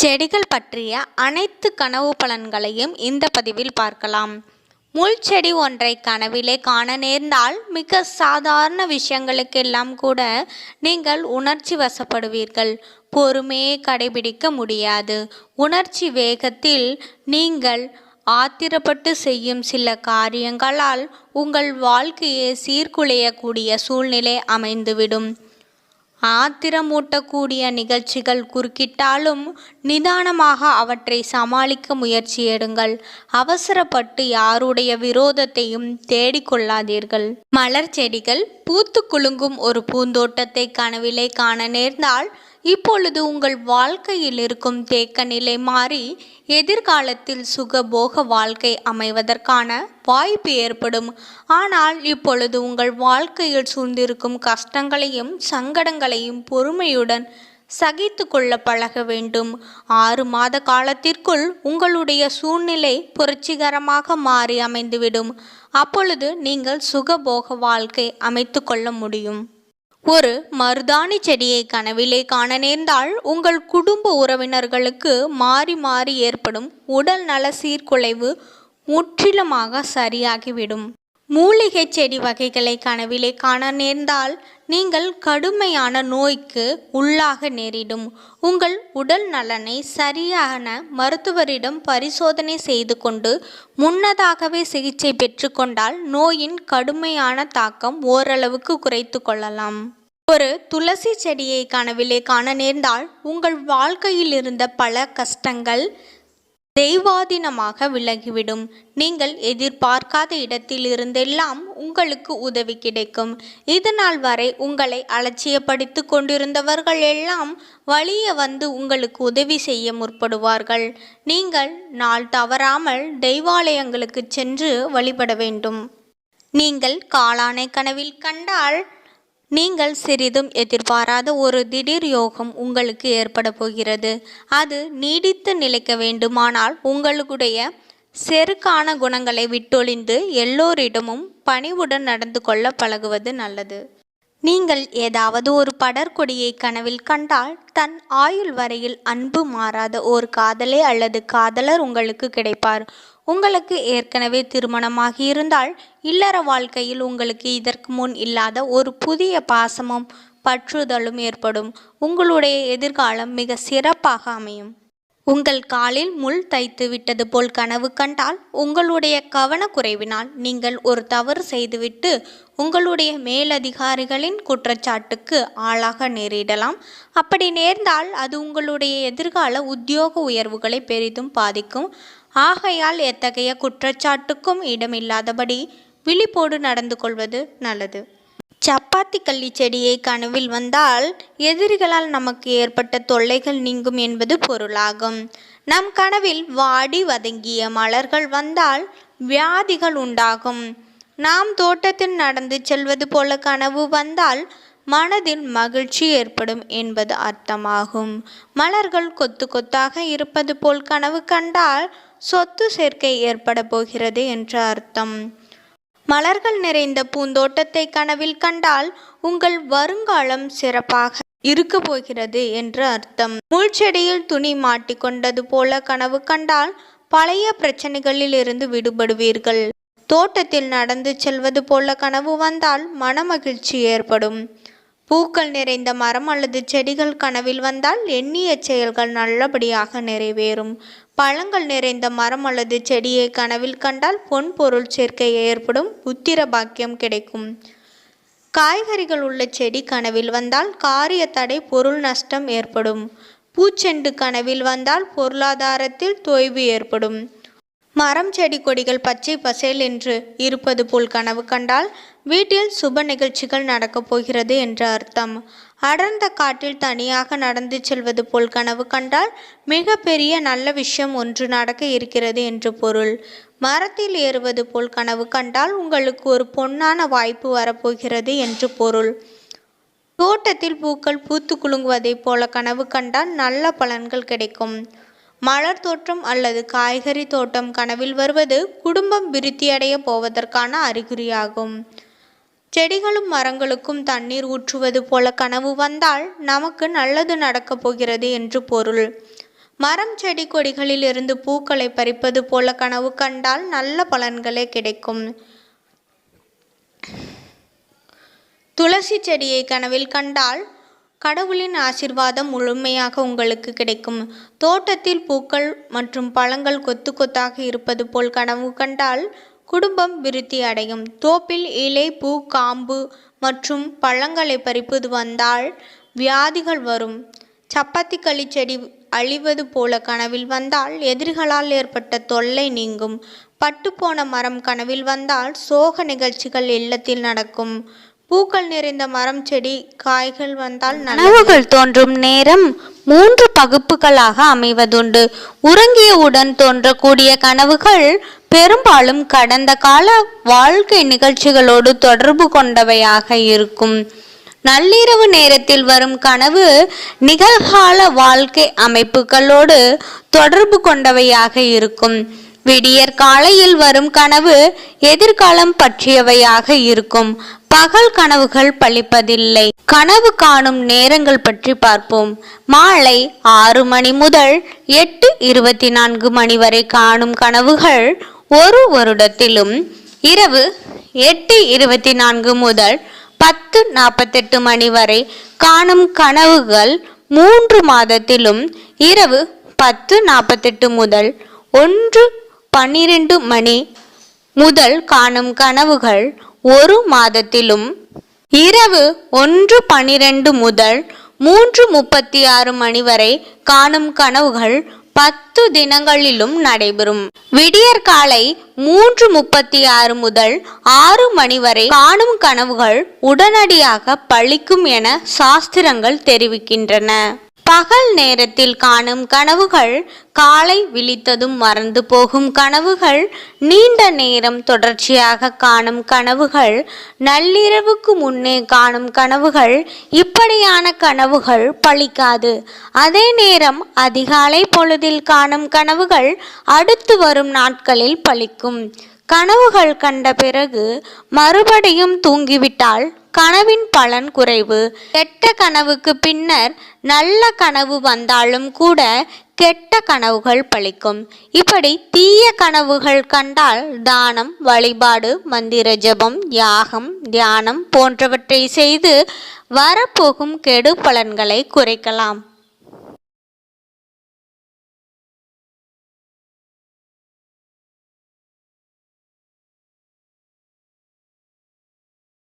செடிகள் பற்றிய அனைத்து கனவு பலன்களையும் இந்த பதிவில் பார்க்கலாம். முள் செடி ஒன்றை கனவிலே காண நேர்ந்தால் மிக சாதாரண விஷயங்களுக்கெல்லாம் கூட நீங்கள் உணர்ச்சி வசப்படுவீர்கள். பொறுமையை கடைபிடிக்க முடியாது. உணர்ச்சி வேகத்தில் நீங்கள் ஆத்திரப்பட்டு செய்யும் சில காரியங்களால் உங்கள் வாழ்க்கையை சீர்குலையக்கூடிய சூழ்நிலை அமைந்துவிடும். ஆத்திரமூட்டக்கூடிய நிகழ்ச்சிகள் குறுக்கிட்டாலும் நிதானமாக அவற்றை சமாளிக்க முயற்சி எடுங்கள். அவசரப்பட்டு யாருடைய விரோதத்தையும் தேடிக்கொள்ளாதீர்கள். மலர் செடிகள் பூத்து குலுங்கும் ஒரு பூந்தோட்டத்தை கனவிலே காண நேர்ந்தால் இப்பொழுது உங்கள் வாழ்க்கையில் இருக்கும் தேக்க நிலை மாறி எதிர்காலத்தில் சுகபோக வாழ்க்கை அமைவதற்கான வாய்ப்பு ஏற்படும். ஆனால் இப்பொழுது உங்கள் வாழ்க்கையில் சூழ்ந்திருக்கும் கஷ்டங்களையும் சங்கடங்களையும் பொறுமையுடன் சகித்து கொள்ள பழக வேண்டும். ஆறு மாத காலத்திற்குள் உங்களுடைய சூழ்நிலை புரட்சிகரமாக மாறி அமைந்துவிடும். அப்பொழுது நீங்கள் சுகபோக வாழ்க்கை அமைத்து கொள்ள முடியும். ஒரு மருதாணி செடியை கனவிலே காண நேர்ந்தால் உங்கள் குடும்ப உறவினர்களுக்கு மாறி மாறி ஏற்படும் உடல் நல சீர்குலைவு முற்றிலுமாக சரியாகிவிடும். மூலிகை செடி வகைகளை கனவிலே காண நேர்ந்தால் நீங்கள் கடுமையான நோய்க்கு உள்ளாக நேரிடும். உங்கள் உடல் நலனை சரியான மருத்துவரிடம் பரிசோதனை செய்து கொண்டு முன்னதாகவே சிகிச்சை பெற்றுக்கொண்டால் நோயின் கடுமையான தாக்கம் ஓரளவுக்கு குறைத்து கொள்ளலாம். ஒரு துளசி செடியை கனவிலே காண நேர்ந்தால் உங்கள் வாழ்க்கையில் இருந்த பல கஷ்டங்கள் தெய்வாதீனமாக விலகிவிடும். நீங்கள் எதிர்பார்க்காத இடத்தில் இருந்தெல்லாம் உங்களுக்கு உதவி கிடைக்கும். இதனால் வரை உங்களை அலட்சியப்படுத்தி கொண்டிருந்தவர்கள் எல்லாம் வழிய வந்து உங்களுக்கு உதவி செய்ய முற்படுவார்கள். நீங்கள் நாள் தவறாமல் தெய்வாலயங்களுக்கு சென்று வழிபட வேண்டும். நீங்கள் காளானை கனவில் கண்டால் நீங்கள் சிறிதும் எதிர்பாராத ஒரு திடீர் யோகம் உங்களுக்கு ஏற்பட போகிறது. அது நீடித்து நிலைக்க வேண்டுமானால் உங்களுடைய செருக்கான குணங்களை விட்டொழிந்து எல்லோரிடமும் பணிவுடன் நடந்து கொள்ள பழகுவது நல்லது. நீங்கள் ஏதாவது ஒரு படர்கொடியை கனவில் கண்டால் தன் ஆயுள் வரையில் அன்பு மாறாத ஒரு காதலே அல்லது காதலர் உங்களுக்கு கிடைப்பார். உங்களுக்கு ஏற்கனவே திருமணமாகி இருந்தால் இல்லற வாழ்க்கையில் உங்களுக்கு இதற்கு முன் இல்லாத ஒரு புதிய பாசமும் பற்றுதலும் ஏற்படும். உங்களுடைய எதிர்காலம் மிக சிறப்பாக அமையும். உங்கள் காலில் முள் தைத்து விட்டது போல் கனவு கண்டால் உங்களுடைய கவனக்குறைவினால் நீங்கள் ஒரு தவறு செய்துவிட்டு உங்களுடைய மேலதிகாரிகளின் குற்றச்சாட்டுக்கு ஆளாக நேரிடலாம். அப்படி நேர்ந்தால் அது உங்களுடைய எதிர்கால உத்தியோக உயர்வுகளை பெரிதும் பாதிக்கும். ஆகையால் எத்தகைய குற்றச்சாட்டுக்கும் இடமில்லாதபடி விழிப்போடு நடந்து கொள்வது நல்லது. சப்பாத்தி கள்ளி செடியை கனவில் வந்தால் எதிரிகளால் நமக்கு ஏற்பட்ட தொல்லைகள் நீங்கும் என்பது பொருளாகும். நம் கனவில் வாடி வதங்கிய மலர்கள் வந்தால் வியாதிகள் உண்டாகும். நாம் தோட்டத்தில் நடந்து செல்வது போல கனவு வந்தால் மனதில் மகிழ்ச்சி ஏற்படும் என்பது அர்த்தமாகும். மலர்கள் கொத்து கொத்தாக இருப்பது போல் கனவு கண்டால் சொத்து சேர்க்கை ஏற்பட போகிறது என்று அர்த்தம். மலர்கள் நிறைந்த பூந்தோட்டத்தை கனவில் கண்டால் உங்கள் வருங்காலம் சிறப்பாக இருக்க போகிறது என்று அர்த்தம். முள்செடியில் துணி மாட்டிக்கொண்டது போல கனவு கண்டால் பழைய பிரச்சனைகளில் இருந்து விடுபடுவீர்கள். தோட்டத்தில் நடந்து செல்வது போல கனவு வந்தால் மனமகிழ்ச்சி ஏற்படும். பூக்கள் நிறைந்த மரம் அல்லது செடிகள் கனவில் வந்தால் எண்ணிய செயல்கள் நல்லபடியாக நிறைவேறும். பழங்கள் நிறைந்த மரம் அல்லது செடியை கனவில் கண்டால் பொன் பொருள் சேர்க்கை ஏற்படும் புத்திர பாக்கியம் கிடைக்கும். காய்கறிகள் உள்ள செடி கனவில் வந்தால் காரிய தடை பொருள் நஷ்டம் ஏற்படும். பூச்செண்டு கனவில் வந்தால் பொருளாதாரத்தில் தொய்வு ஏற்படும். மரம் செடி கொடிகள் பச்சை பசேல் என்று இருப்பது போல் கனவு கண்டால் வீட்டில் சுப நிகழ்ச்சிகள் நடக்கப் போகிறது என்று அர்த்தம். அடர்ந்த காட்டில் தனியாக நடந்து செல்வது போல் கனவு கண்டால் மிக பெரிய நல்ல விஷயம் ஒன்று நடக்க இருக்கிறது என்று பொருள். மரத்தில் ஏறுவது போல் கனவு கண்டால் உங்களுக்கு ஒரு பொன்னான வாய்ப்பு வரப்போகிறது என்று பொருள். தோட்டத்தில் பூக்கள் பூத்து குலுங்குவதைப் போல கனவு கண்டால் நல்ல பலன்கள் கிடைக்கும். மலர் தோற்றம் அல்லது காய்கறி தோட்டம் கனவில் வருவது குடும்பம் விருத்தியடைய போவதற்கான அறிகுறியாகும். செடிகளும் மரங்களுக்கும் தண்ணீர் ஊற்றுவது போல கனவு வந்தால் நமக்கு நல்லது நடக்கப் போகிறது என்று பொருள். மரம் செடி கொடிகளில் இருந்து பூக்களை பறிப்பது போல கனவு கண்டால் நல்ல பலன்களே கிடைக்கும். துளசி செடியை கனவில் கண்டால் கடவுளின் ஆசிர்வாதம் முழுமையாக உங்களுக்கு கிடைக்கும். தோட்டத்தில் பூக்கள் மற்றும் பழங்கள் கொத்து கொத்தாக இருப்பது போல் கனவு கண்டால் குடும்பம் விருத்தி அடையும். தோப்பில் இலை பூ காம்பு மற்றும் பழங்களை பறிப்பது வந்தால் வியாதிகள் வரும். சப்பாத்தி களி செடி அழிவது போல கனவில் வந்தால் எதிரிகளால் ஏற்பட்ட தொல்லை நீங்கும். பட்டுப்போன மரம் கனவில் வந்தால் சோக நிகழ்ச்சிகள் இல்லத்தில் நடக்கும். பூக்கள் நிறைந்த மரம் செடி காய்கள் வந்தால் நனவுகள் தோன்றும் நேரம் மூன்று பகுப்புகளாக அமைவதுண்டு. உறங்கியவுடன் தோன்றக்கூடிய கனவுகள் பெரும்பாலும் கடந்த கால வாழ்க்கை நிகழ்ச்சிகளோடு தொடர்பு கொண்டவையாக இருக்கும். நள்ளிரவு நேரத்தில் வரும் கனவு நிகழ்கால வாழ்க்கை அமைப்புகளோடு தொடர்பு கொண்டவையாக இருக்கும். விடியற் காலையில் வரும் கனவு எதிர்காலம் பற்றியவையாக இருக்கும். பகல் கனவுகள் பழிப்பதில்லை. கனவு காணும் நேரங்கள் பற்றி பார்ப்போம். மாலை ஆறு மணி முதல் எட்டு இருபத்தி நான்கு மணி வரை காணும் கனவுகள் ஒரு வருடத்திலும் இரவு எட்டு இருபத்தி நான்கு முதல் பத்து நாற்பத்தெட்டு மணி வரை காணும் கனவுகள் மூன்று மாதத்திலும் இரவு பத்து நாற்பத்தெட்டு முதல் ஒன்று பன்னிரண்டு மணி முதல் காணும் கனவுகள் ஒரு மாதத்திலும் இரவு ஒன்று பன்னிரண்டு முதல் மூன்று முப்பத்தி ஆறு மணி வரை காணும் கனவுகள் பத்து தினங்களிலும் நடைபெறும். விடியற் காலை மூன்று முப்பத்தி ஆறு முதல் ஆறு மணி வரை காணும் கனவுகள் உடனடியாக பழிக்கும் என சாஸ்திரங்கள் தெரிவிக்கின்றன. பகல் நேரத்தில் காணும் கனவுகள் காலை விழித்ததும் மறந்து போகும் கனவுகள் நீண்ட நேரம் தொடர்ச்சியாக காணும் கனவுகள் நள்ளிரவுக்கு முன்னே காணும் கனவுகள் இப்படியான கனவுகள் பழிக்காது. அதே நேரம் அதிகாலை பொழுதில் காணும் கனவுகள் அடுத்து வரும் நாட்களில் பழிக்கும். கனவுகள் கண்ட பிறகு மறுபடியும் தூங்கிவிட்டால் கனவின் பலன் குறைவு. கெட்ட கனவுக்கு பின்னர் நல்ல கனவு வந்தாலும் கூட கெட்ட கனவுகள் பழிக்கும். இப்படி தீய கனவுகள் கண்டால் தானம் வழிபாடு மந்திர ஜபம் யாகம் தியானம் போன்றவற்றை செய்து வரப்போகும் கெடு பலன்களை குறைக்கலாம்.